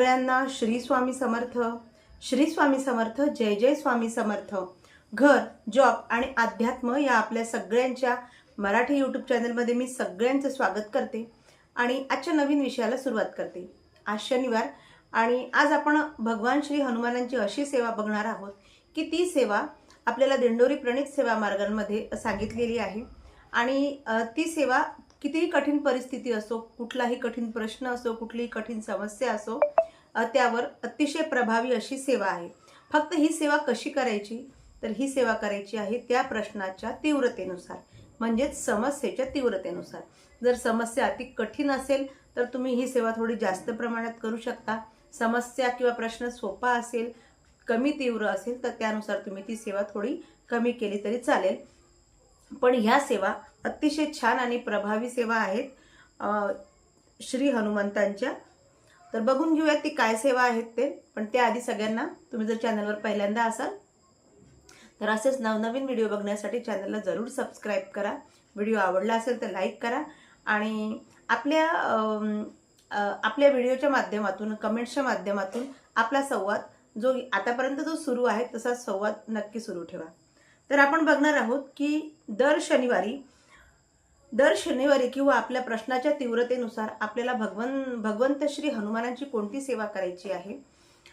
सगळ्यांना श्री स्वामी समर्थ श्री स्वामी समर्थ जय जय स्वामी समर्थ. घर जॉब आणि अध्यात्म या आपल्या सगळ्यांच्या मराठी यूट्यूब चॅनलमध्ये मी सगळ्यांचं स्वागत करते आणि आजच्या नवीन विषयाला सुरुवात करते. आज शनिवार आणि आज आपण भगवान श्री हनुमानांची अशी सेवा बघणार आहोत की ती सेवा आपल्याला दिंडोरी प्रणित सेवा मार्गांमध्ये सांगितलेली आहे आणि ती सेवा कितीही कठीण परिस्थिती असो कुठलाही कठीण प्रश्न असो कुठलीही कठीण समस्या असो त्यावर अतिशय प्रभावी अशी सेवा आहे. फक्त ही सेवा कशी करायची? तर ही सेवा करायची आहे त्या प्रश्नाच्या तीव्रतेनुसार म्हणजेच समस्येच्या तीव्रतेनुसार. जर समस्या अति कठीण असेल तर तुम्ही ही सेवा थोडी जास्त प्रमाणात करू शकता. समस्या किंवा प्रश्न सोपा असेल कमी तीव्र असेल तर त्यानुसार तुम्ही ती सेवा थोडी कमी केली तरी चालेल. पण ह्या सेवा अतिशय छान आणि प्रभावी सेवा आहेत. श्री हनुमंतांच्या तर बघून घेऊयात ती काय सेवा आहेत ते. पण त्याआधी सगळ्यांना तुम्ही जर चॅनलवर पहिल्यांदा असाल तर असेच नवनवीन व्हिडिओ बघण्यासाठी चॅनलला जरूर सबस्क्राईब करा. व्हिडिओ आवडला असेल तर लाईक करा. आणि आपल्या आपल्या व्हिडिओच्या माध्यमातून कमेंट्सच्या माध्यमातून आपला संवाद जो आतापर्यंत जो सुरू आहे तसा संवाद नक्की सुरू ठेवा. तर आपण बघणार आहोत की दर शनिवारी दर शनिवारी किंवा आपल्या प्रश्नाच्या तीव्रतेनुसार आपल्याला भगवन भगवंत श्री हनुमानांची कोणती सेवा करायची आहे?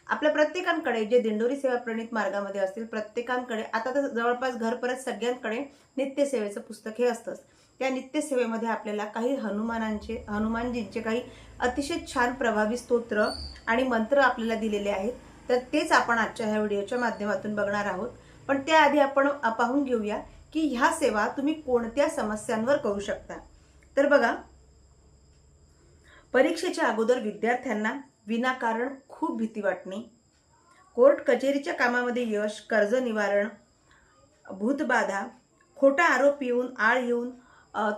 आपल्या प्रत्येकांकडे जे दिंडोरी सेवा प्रणित मार्गामध्ये असतील प्रत्येकांकडे आता तर जवळपास घर परत सगळ्यांकडे नित्यसेवेचं पुस्तक हे असतंच. त्या नित्यसेवेमध्ये आपल्याला काही हनुमानांचे हनुमानजींचे काही अतिशय छान प्रभावी स्तोत्र आणि मंत्र आपल्याला दिलेले आहेत. तर तेच आपण आजच्या ह्या व्हिडिओच्या माध्यमातून बघणार आहोत. पण त्याआधी आपण पाहून घेऊया की ह्या सेवा तुम्ही कोणत्या समस्यांवर करू शकता? तर बघा परीक्षेच्या अगोदर विद्यार्थ्यांना विनाकारण खूप भीती वाटणे कोर्ट कचेरीच्या कामामध्ये यश कर्ज निवारण भूतबाधा खोटा आरोप येऊन आळ येऊन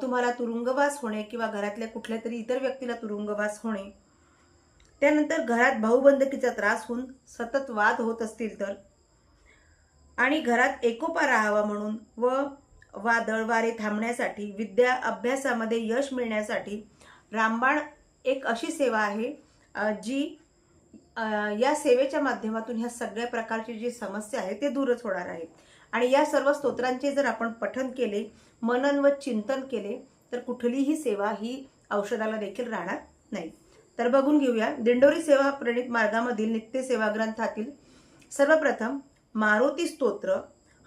तुम्हाला तुरुंगवास होणे किंवा घरातल्या कुठल्या तरी इतर व्यक्तीला तुरुंगवास होणे त्यानंतर घरात भाऊबंदकीचा त्रास होऊन सतत वाद होत असतील तर आणि घरात एकोपा राहावा म्हणून व वादळ वारे थांबण्यासाठी विद्या अभ्यासामध्ये यश मिळण्यासाठी रामबाण एक अशी सेवा आहे जी या सेवेच्या माध्यमातून ह्या सगळ्या प्रकारची जी समस्या आहे ते दूरच होणार आहे. आणि या सर्व स्तोत्रांचे जर आपण पठन केले मनन व चिंतन केले तर कुठलीही सेवा ही औषधाला देखील राहणार नाही. तर बघून घेऊया दिंडोरी सेवा प्रणित मार्गामधील नित्य सेवा ग्रंथातील सर्वप्रथम मारुती स्तोत्र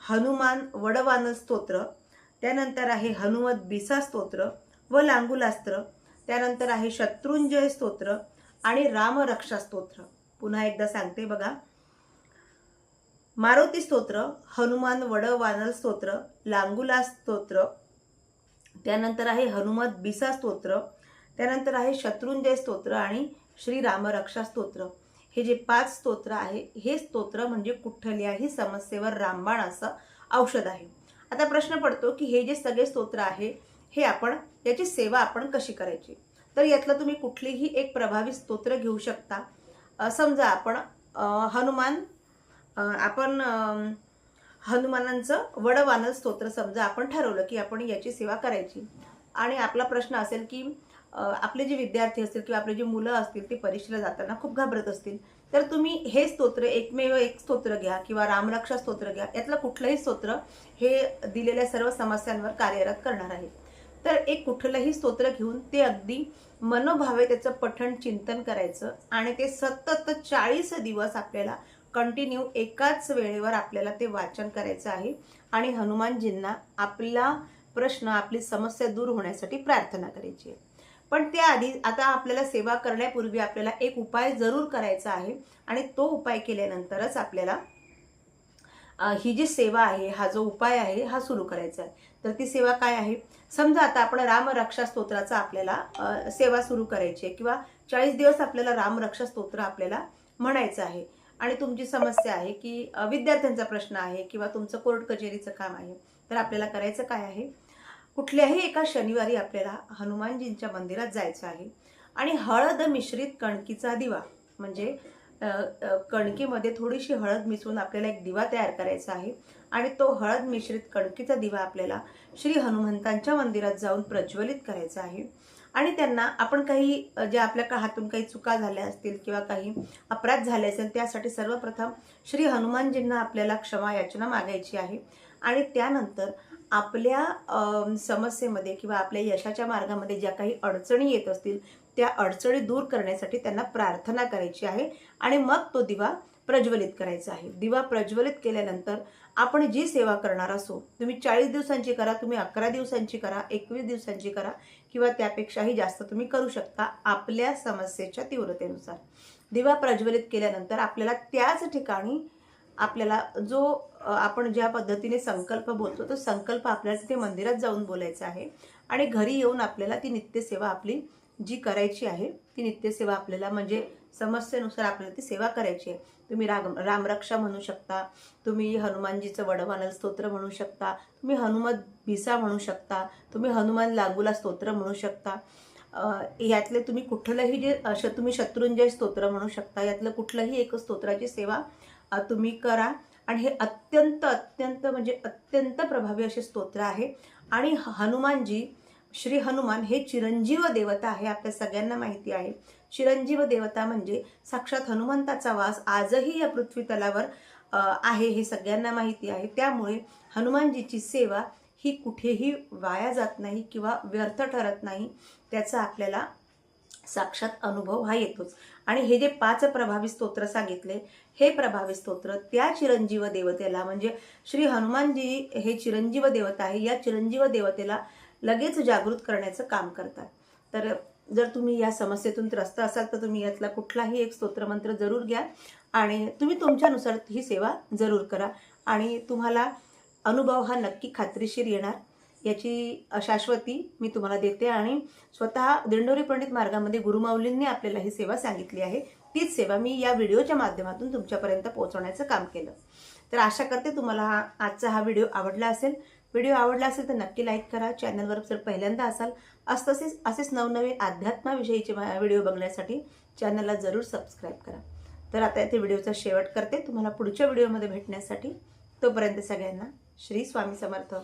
हनुमान वडवानल स्तोत्र त्यानंतर आहे हनुमत बिसा स्तोत्र व लांगुलास्त्र त्यानंतर आहे शत्रुंजय स्तोत्र आणि रामरक्षा स्तोत्र. पुन्हा एकदा सांगते बघा. मारुती स्तोत्र हनुमान वड वानल स्तोत्र लांगुला स्तोत्र त्यानंतर आहे हनुमत बिसा स्तोत्र त्यानंतर आहे शत्रुंजय स्तोत्र आणि श्री रामरक्षा स्तोत्र. हे जे पाच स्तोत्र आहे हे स्तोत्र म्हणजे कुठल्याही समस्येवर रामबाण असं औषध आहे. आता प्रश्न पडतो की हे जे सगळे स्तोत्र आहे हे आपण याची सेवा आपण कशी करायची? तर यातलं तुम्ही कुठलीही एक प्रभावी स्तोत्र घेऊ शकता. समजा आपण हनुमान आपण हनुमानांचं वडवानल स्तोत्र समजा आपण ठरवलं की आपण याची सेवा करायची. आणि आपला प्रश्न असेल की आपले जे विद्यार्थी असतील किंवा आपले जे मुलं असतील ते परीक्षेला जाताना खूप घाबरत असतील. तर तुम्ही हे स्तोत्र एकमेव एक स्तोत्र घ्या किंवा रामरक्षा स्तोत्र घ्या यातलं कुठलंही स्तोत्र हे दिलेल्या सर्व समस्यांवर कार्यरत करणार आहे. तर एक कुठलंही स्तोत्र घेऊन ते अगदी मनोभावे त्याचं पठण चिंतन करायचं आणि ते सतत चाळीस दिवस आपल्याला कंटिन्यू एकाच वेळेवर आपल्याला ते वाचन करायचं आहे आणि हनुमानजींना आपला प्रश्न आपली समस्या दूर होण्यासाठी प्रार्थना करायची आहे. पण त्याआधी आता आपल्याला सेवा करण्यापूर्वी आपल्याला एक उपाय जरूर करायचा आहे आणि तो उपाय केल्यानंतरच आपल्याला ही जी सेवा आहे हा जो उपाय आहे हा सुरू करायचा आहे. तर ती सेवा काय आहे? समजा आता आपण रामरक्षा स्तोत्राचा आपल्याला सेवा सुरू करायची आहे किंवा चाळीस दिवस आपल्याला रामरक्षा स्तोत्र आपल्याला म्हणायचं आहे. आणि तुमची समस्या आहे की विद्यार्थ्यांचा प्रश्न आहे किंवा तुमचं कोर्ट कचेरीचं काम आहे. तर आपल्याला करायचं काय आहे? कुठल्याही एका शनिवारी आपल्याला हनुमानजींच्या मंदिरात जायचं आहे. आणि हळद मिश्रित कणकीचा दिवा म्हणजे कणकीमध्ये थोडीशी हळद मिसळून आपल्याला एक दिवा तयार करायचा आहे. आणि तो हळद मिश्रित कणकीचा दिवा आपल्याला श्री हनुमंतांच्या मंदिरात जाऊन प्रज्वलित करायचा आहे. आणि त्यांना आपण काही जे आपल्या का हातून काही चुका झाल्या असतील किंवा काही अपराध झाले असेल त्यासाठी सर्वप्रथम श्री हनुमानजींना आपल्याला क्षमा याचना मागायची आहे. आणि त्यानंतर आपल्या समस्येमध्ये किंवा आपल्या यशाच्या मार्गामध्ये ज्या काही अडचणी येत असतील त्या अडचणी दूर करण्यासाठी त्यांना प्रार्थना करायची आहे आणि मग तो दिवा प्रज्वलित करायचा आहे. दिवा प्रज्वलित केल्यानंतर आपण जी सेवा करणार असो तुम्ही चाळीस दिवसांची करा तुम्ही अकरा दिवसांची करा एकवीस दिवसांची करा किंवा त्यापेक्षाही जास्त तुम्ही करू शकता आपल्या समस्येच्या तीव्रतेनुसार. दिवा प्रज्वलित केल्यानंतर आपल्याला त्याच ठिकाणी आपल्याला जो आपण ज्या पद्धतीने संकल्प बोलतो तो संकल्प आपल्याला तिथे मंदिरात जाऊन बोलायचा आहे. आणि घरी येऊन आपल्याला ती नित्यसेवा आपली जी करायची आहे ती नित्यसेवा आपल्याला म्हणजे समस्येनुसार आपल्याला ती सेवा करायची आहे. तुम्ही राम रामरक्षा म्हणू शकता तुम्ही हनुमानजीचं वडवानल स्तोत्र म्हणू शकता तुम्ही हनुमत भिसा म्हणू शकता तुम्ही हनुमान लागूला स्तोत्र म्हणू शकता. यातले तुम्ही कुठलंही जे अश तुम्ही शत्रुंजय स्तोत्र म्हणू शकता यातलं कुठलंही एक स्तोत्राची सेवा तुम्ही करा. आणि हे अत्यंत अत्यंत म्हणजे अत्यंत प्रभावी असे स्तोत्र आहे. आणि ह- हनुमानजी श्री हनुमान हे चिरंजीव देवता आहे आपल्या सगळ्यांना माहिती आहे. चिरंजीव देवता म्हणजे साक्षात हनुमंताचा वास आजही या पृथ्वी तलावर आहे हे सगळ्यांना माहिती आहे. त्यामुळे हनुमानजीची सेवा ही कुठेही वाया जात नाही किंवा व्यर्थ ठरत नाही. त्याचा आपल्याला साक्षात अनुभव हा येतोच. आणि हे जे पाच प्रभावी स्तोत्र सांगितले हे प्रभावी स्तोत्र त्या चिरंजीव देवतेला म्हणजे श्री हनुमानजी हे चिरंजीव देवता आहे या चिरंजीव देवतेला लगेच जागृत करण्याचं काम करतात. तर जर तुम्ही या समस्येतून त्रस्त असाल तर तुम्ही यातला कुठलाही एक स्तोत्रमंत्र जरूर घ्या आणि तुम्ही तुमच्यानुसार ही सेवा जरूर करा. आणि तुम्हाला अनुभव हा नक्की खात्रीशीर येणार. याची शाश्वती मी तुम्हाला देते आणि स्वतः दिंडोरी पंडित मार्गामध्ये गुरुमाऊलींनी आपल्याला ही सेवा सांगितली आहे. तीच सेवा मी या व्हिडिओच्या माध्यमातून तुमच्यापर्यंत पोहोचवण्याचं काम केलं. तर आशा करते तुम्हाला हा आजचा हा व्हिडिओ आवडला असेल. व्हिडिओ आवडला असेल तर नक्की लाईक करा. चॅनलवर जर पहिल्यांदा असाल अस तसेच असेच नवनवे अध्यात्माविषयीचे व्हिडिओ बघण्यासाठी चॅनलला जरूर सबस्क्राईब करा. तर आता येथे व्हिडिओचा शेवट करते. तुम्हाला पुढच्या व्हिडिओमध्ये भेटण्यासाठी तोपर्यंत सगळ्यांना श्री स्वामी समर्थ.